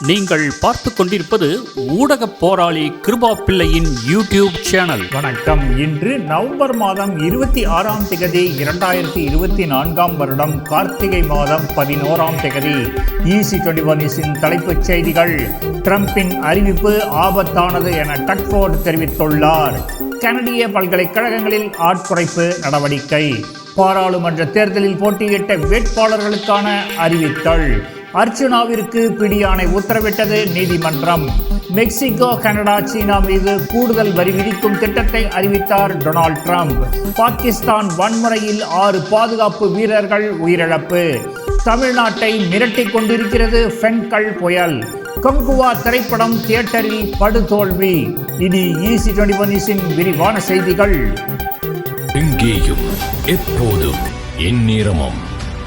நீங்கள் பார்த்து கொண்டிருப்பது ஊடக போராளி கிருபா பிள்ளையின் யூடியூப் சேனல். வணக்கம். இன்று நவம்பர் மாதம் இருபத்தி ஆறாம் திகதி இரண்டாயிரத்தி இருபத்தி நான்காம் வருடம் கார்த்திகை மாதம் பதினோராம் திகதி ஈசி டுவெண்டி ஒன் தலைப்புச் செய்திகள். ட்ரம்பின் அறிவிப்பு ஆபத்தானது என டக்ஃபோர்ட் தெரிவித்துள்ளார். கனடிய பல்கலைக்கழகங்களில் ஆட்குறைப்பு நடவடிக்கை. பாராளுமன்ற தேர்தலில் போட்டியிட்ட வேட்பாளர்களுக்கான அறிவித்தல். அர்ச்சுனாவிற்கு பிடியாணை உத்தரவிட்டது நீதிமன்றம். மெக்சிகோ கனடா சீனா மீது கூடுதல் வரி விதிக்கும் திட்டத்தை அறிவித்தார் டொனால்ட் ட்ரம்ப். பாகிஸ்தான் வன்முறையில் ஆறு பாதுகாப்பு வீரர்கள் உயிரிழப்பு. தமிழ்நாட்டை மிரட்டிக் கொண்டிருக்கிறது ஃபென்கல் புயல். கொங்குவா திரைப்படம் தியேட்டரில் படுதோல்வி. இனி ஈசி டுவெண்டி ஒன் விரிவான செய்திகள். எங்கேயும் எப்போதும் எந்நேரமும்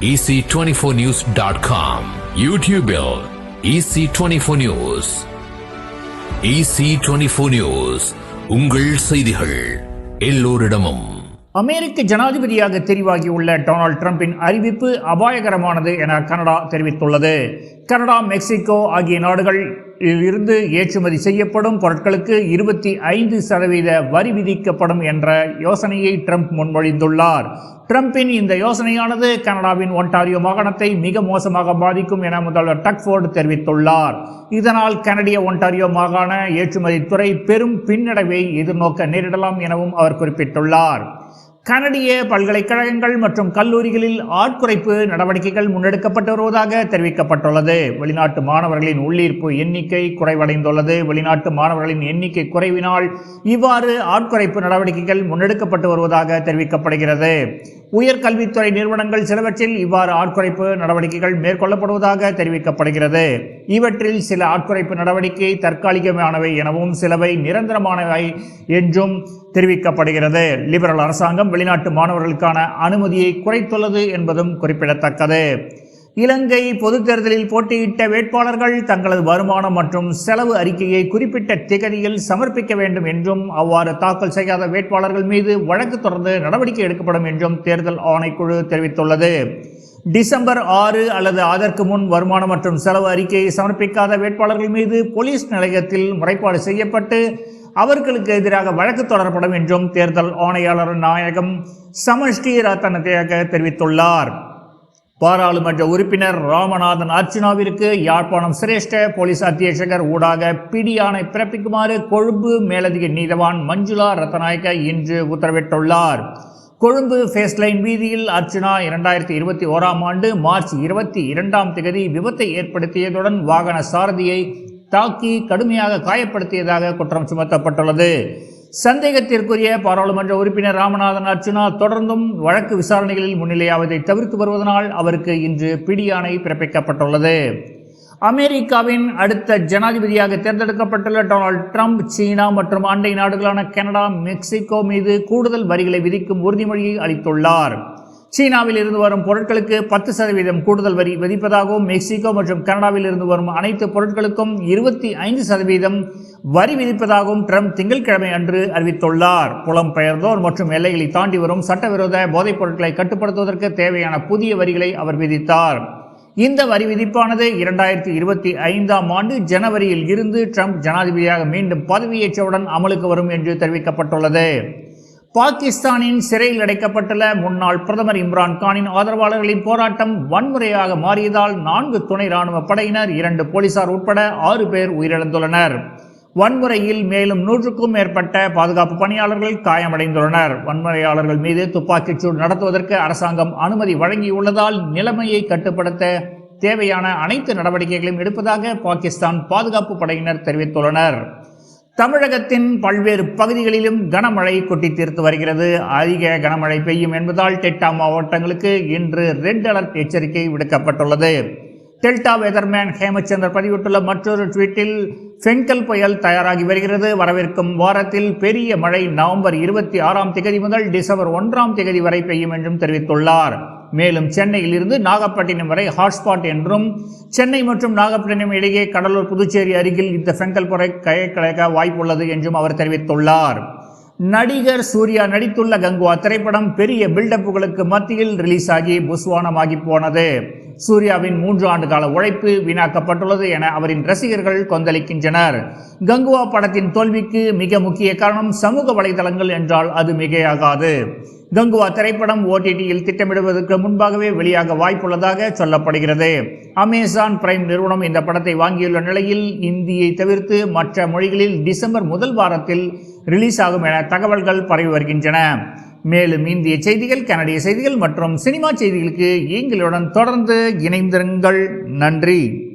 EC twenty four news dot com யூடியூபில் EC twenty four news EC twenty four news உங்கள் செய்திகள் எல்லோரிடமும். அமெரிக்க ஜனாதிபதியாக தெரிவாகியுள்ள டொனால்ட் ட்ரம்பின் அறிவிப்பு அபாயகரமானது என கனடா தெரிவித்துள்ளது. கனடா மெக்சிகோ ஆகிய நாடுகளில் இருந்து ஏற்றுமதி செய்யப்படும் பொருட்களுக்கு இருபத்தி ஐந்து சதவீத வரி விதிக்கப்படும் என்ற யோசனையை ட்ரம்ப் முன்மொழிந்துள்ளார். ட்ரம்பின் இந்த யோசனையானது கனடாவின் ஒன்டாரியோ மாகாணத்தை மிக மோசமாக பாதிக்கும் என முதல்வர் டக்ஃபோர்டு தெரிவித்துள்ளார். இதனால் கனடிய ஒன்டாரியோ மாகாண ஏற்றுமதி துறை பெரும் பின்னடைவை எதிர்நோக்க நேரிடலாம் எனவும் அவர் குறிப்பிட்டுள்ளார். கனடிய பல்கலைக்கழகங்கள் மற்றும் கல்லூரிகளில் ஆட்குறைப்பு நடவடிக்கைகள் முன்னெடுக்கப்பட்டு வருவதாக தெரிவிக்கப்பட்டுள்ளது. வெளிநாட்டு மாணவர்களின் உள்ளீர்ப்பு எண்ணிக்கை குறைவடைந்துள்ளது. வெளிநாட்டு மாணவர்களின் எண்ணிக்கை குறைவினால் இவ்வாறு ஆட்குறைப்பு நடவடிக்கைகள் முன்னெடுக்கப்பட்டு வருவதாக தெரிவிக்கப்படுகிறது. உயர்கல்வித்துறை நிறுவனங்கள் சிலவற்றில் இவ்வாறு ஆட்குறைப்பு நடவடிக்கைகள் மேற்கொள்ளப்படுவதாக தெரிவிக்கப்படுகிறது. இவற்றில் சில ஆட்குறைப்பு நடவடிக்கை தற்காலிகமானவை எனவும் சிலவை நிரந்தரமானவை என்றும் தெரிவிக்கப்படுகிறது. லிபரல் அரசாங்கம் வெளிநாட்டு மாணவர்களுக்கான அனுமதியை குறைத்துள்ளது என்பதும் குறிப்பிடத்தக்கது. இலங்கை பொதுத் தேர்தலில் போட்டியிட்ட வேட்பாளர்கள் தங்களது வருமானம் மற்றும் செலவு அறிக்கையை குறிப்பிட்ட திகதியில் சமர்ப்பிக்க வேண்டும் என்றும் அவ்வாறு தாக்கல் செய்யாத வேட்பாளர்கள் மீது வழக்கு தொடர்ந்து நடவடிக்கை எடுக்கப்படும் என்றும் தேர்தல் ஆணைக்குழு தெரிவித்துள்ளது. டிசம்பர் ஆறு அல்லது அதற்கு முன் வருமானம் மற்றும் செலவு அறிக்கையை சமர்ப்பிக்காத வேட்பாளர்கள் மீது போலீஸ் நிலையத்தில் முறைப்பாடு செய்யப்பட்டு அவர்களுக்கு எதிராக வழக்கு தொடரப்படும் என்றும் தேர்தல் ஆணையாளர் நாயகம் சமஷ்டி ரத்தனத்தையாக தெரிவித்துள்ளார். பாராளுமன்ற உறுப்பினர் ராமநாதன் அர்ச்சுனாவிற்கு யாழ்ப்பாணம் சிரேஷ்ட போலீஸ் அத்தியட்சகர் ஊடாக பிடியானை பிறப்பிக்குமாறு கொழும்பு மேலதிக நீதவான் மஞ்சுளா ரத்தநாயக்க இன்று உத்தரவிட்டுள்ளார். கொழும்பு ஃபேஸ்லைன் வீதியில் அர்ச்சுனா இரண்டாயிரத்தி இருபத்தி ஓராம் ஆண்டு மார்ச் இருபத்தி இரண்டாம் திகதி விபத்தை ஏற்படுத்தியதுடன் வாகன சாரதியை தாக்கி கடுமையாக காயப்படுத்தியதாக குற்றம் சுமத்தப்பட்டுள்ளது. சந்தேகத்திற்குரிய பாராளுமன்ற உறுப்பினர் ராமநாதன் அர்ச்சுனா தொடர்ந்தும் வழக்கு விசாரணைகளில் முன்னிலையாவதை தவிர்த்து வருவதனால் அவருக்கு இன்று பிடியாணை பிறப்பிக்கப்பட்டுள்ளது. அமெரிக்காவின் அடுத்த ஜனாதிபதியாக தேர்ந்தெடுக்கப்பட்டுள்ள டொனால்ட் ட்ரம்ப் சீனா மற்றும் அண்டை நாடுகளான கனடா மெக்சிகோ மீது கூடுதல் வரிகளை விதிக்கும் உறுதிமொழியை அளித்துள்ளார். சீனாவில் இருந்து வரும் பொருட்களுக்கு பத்து சதவீதம் கூடுதல் வரி விதிப்பதாகவும் மெக்சிகோ மற்றும் கனடாவில் இருந்து வரும் அனைத்து பொருட்களுக்கும் இருபத்தி ஐந்து சதவீதம் வரி விதிப்பதாகவும் ட்ரம்ப் திங்கட்கிழமை அன்று அறிவித்துள்ளார். புலம்பெயர்ந்தோர் மற்றும் எல்லைகளை தாண்டி வரும் சட்டவிரோத போதைப் பொருட்களை கட்டுப்படுத்துவதற்கு தேவையான புதிய வரிகளை அவர் விதித்தார். இந்த வரி விதிப்பானது இரண்டாயிரத்தி இருபத்தி ஐந்தாம் ஆண்டு ஜனவரியில் இருந்து ட்ரம்ப் ஜனாதிபதியாக மீண்டும் பதவியேற்றவுடன் அமலுக்கு வரும் என்று தெரிவிக்கப்பட்டுள்ளது. பாகிஸ்தானின் சிறையில் அடைக்கப்பட்டுள்ள முன்னாள் பிரதமர் இம்ரான்கானின் ஆதரவாளர்களின் போராட்டம் வன்முறையாக மாறியதால் நான்கு துணை ராணுவ படையினர் இரண்டு போலீசார் உட்பட ஆறு பேர் உயிரிழந்துள்ளனர். வன்முறையில் மேலும் நூற்றுக்கும் மேற்பட்ட பாதுகாப்பு பணியாளர்கள் காயமடைந்துள்ளனர். வன்முறையாளர்கள் மீது துப்பாக்கிச்சூடு நடத்துவதற்கு அரசாங்கம் அனுமதி வழங்கியுள்ளதால் நிலைமையை கட்டுப்படுத்த தேவையான அனைத்து நடவடிக்கைகளையும் எடுப்பதாக பாகிஸ்தான் பாதுகாப்பு படையினர் தெரிவித்துள்ளனர். தமிழகத்தின் பல்வேறு பகுதிகளிலும் கனமழை கொட்டி தீர்த்து வருகிறது. அதிக கனமழை பெய்யும் என்பதால் டெல்டா மாவட்டங்களுக்கு இன்று ரெட் அலர்ட் எச்சரிக்கை விடுக்கப்பட்டுள்ளது. டெல்டா வெதர்மேன் ஹேமச்சந்தர் பதிவிட்டுள்ள மற்றொரு ட்வீட்டில் ஃபெங்கல் புயல் தயாராகி வருகிறது. வரவிருக்கும் வாரத்தில் பெரிய மழை நவம்பர் இருபத்தி ஆறாம் தேதி முதல் டிசம்பர் ஒன்றாம் தேதி வரை பெய்யும் என்றும் தெரிவித்துள்ளார். மேலும் சென்னையில் இருந்து நாகப்பட்டினம் வரை ஹாட்ஸ்பாட் என்றும் சென்னை மற்றும் நாகப்பட்டினம் இடையே கடலூர் புதுச்சேரி அருகில் இந்த ஃபெங்கல் புரை கயக்கலைக்க வாய்ப்புள்ளது என்றும் அவர் தெரிவித்துள்ளார். நடிகர் சூர்யா நடித்துள்ள கங்குவா திரைப்படம் பெரிய பில்டப்புகளுக்கு மத்தியில் ரிலீஸ் ஆகி புஸ்வானமாகி போனது. சூர்யாவின் மூன்று ஆண்டு கால உழைப்பு வீணாக்கப்பட்டுள்ளது என அவரின் ரசிகர்கள் கொந்தளிக்கின்றனர். கங்குவா படத்தின் தோல்விக்கு மிக முக்கிய காரணம் சமூக வலைதளங்கள் என்றால் அது மிகையாகாது. கங்குவா திரைப்படம் ஓடிடியில் திட்டமிடுவதற்கு முன்பாகவே வெளியாக வாய்ப்புள்ளதாக சொல்லப்படுகிறது. அமேசான் பிரைம் நிறுவனம் இந்த படத்தை வாங்கியுள்ள நிலையில் இந்தியை தவிர்த்து மற்ற மொழிகளில் டிசம்பர் முதல் வாரத்தில் ரிலீஸ் ஆகும் என தகவல்கள் பரவி வருகின்றன. மேலும் இந்திய செய்திகள் கனடிய செய்திகள் மற்றும் சினிமா செய்திகளுக்கு எங்களுடன் தொடர்ந்து இணைந்திருங்கள். நன்றி.